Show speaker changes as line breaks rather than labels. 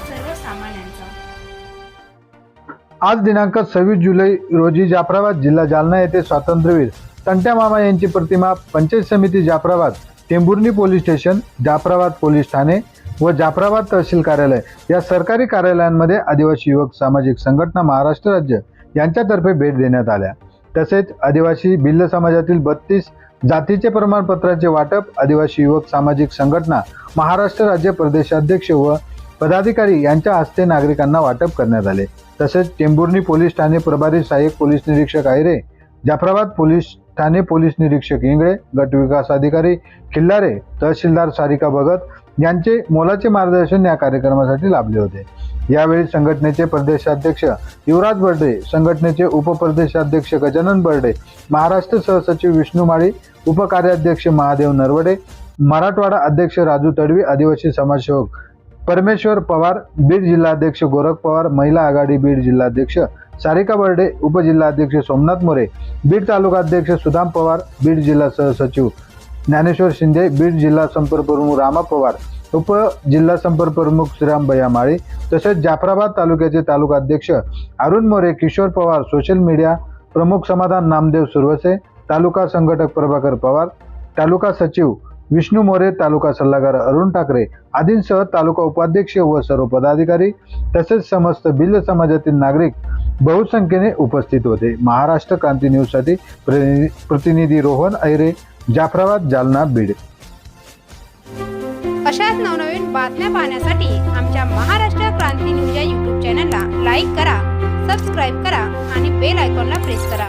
सर्वसामान्यांचा.
आज दिनांक सव्वीस जुलै रोजी जाफराबाद जिल्हा जालना येथे स्वातंत्र्यवीर तंट्या मामा यांची प्रतिमा Panchayat Samiti Jafrabad Tembhurni police station Jafrabad police Thane व जाफराबाद तहसील कार्यालय या सरकारी कार्यालयांमध्ये आदिवासी युवक सामाजिक संघटना महाराष्ट्र राज्य यांच्यातर्फे भेट देण्यात आल्या. तसेच आदिवासी भिल्ल समाजातील बत्तीस जातीचे प्रमाणपत्राचे वाटप आदिवासी युवक सामाजिक संघटना महाराष्ट्र राज्य प्रदेशाध्यक्ष व पदाधिकारी यांच्या हस्ते नागरिकांना वाटप करण्यात आले. तसेच टेंभुर्णी पोलीस ठाणे प्रभारी सहाय्यक पोलीस निरीक्षक आयरे जाफराबाद पोलीस ठाणे पोलीस निरीक्षक इंगळे गट विकास अधिकारी खिल्लारे तहसीलदार सारिका भगत यांचे मोलाचे मार्गदर्शन या कार्यक्रमासाठी लाभले होते. यावेळी संघटनेचे प्रदेशाध्यक्ष युवराज बर्डे संघटनेचे उपप्रदेशाध्यक्ष गजानन बर्डे महाराष्ट्र सहसचिव विष्णू माळी उपकार्याध्यक्ष महादेव नरवडे मराठवाडा अध्यक्ष राजू तडवी आदिवासी समाजसेवक परमेश्वर पवार बीड जिल्हाध्यक्ष गोरख पवार महिला आघाडी बीड जिल्हाध्यक्ष सारिका बर्डे उपजिल्हाध्यक्ष सोमनाथ मोरे बीड तालुकाध्यक्ष सुदाम पवार बीड जिल्हा सहसचिव ज्ञानेश्वर शिंदे बीड जिल्हा संपर्क प्रमुख रामा पवार उप जिल्हा संपर्क प्रमुख श्रीराम भैया माळी तसेच जाफराबाद तालुक्याचे तालुकाध्यक्ष अरुण मोरे किशोर पवार सोशल मीडिया प्रमुख समाधान नामदेव सुरवसे तालुका संघटक प्रभाकर पवार तालुका सचिव विष्णू मोरे तालुका सल्लागार अरुण ठाकरे आदींसह तालुका उपाध्यक्ष व सर्व पदाधिकारी तसेच समस्त भिल्ल समाजातील नागरिक बहुसंख्येने उपस्थित होते. महाराष्ट्र क्रांती न्यूजसाठी प्रतिनिधी प्रतिनिधी रोहन ऐरे जाफराबाद जालना बीड.
अशाच नवनवीन बातम्या पाहण्यासाठी आमच्या महाराष्ट्र क्रांती न्यूज या यूट्यूब चॅनलला लाईक करा सबस्क्राईब करा आणि बेल आयकॉनला प्रेस करा.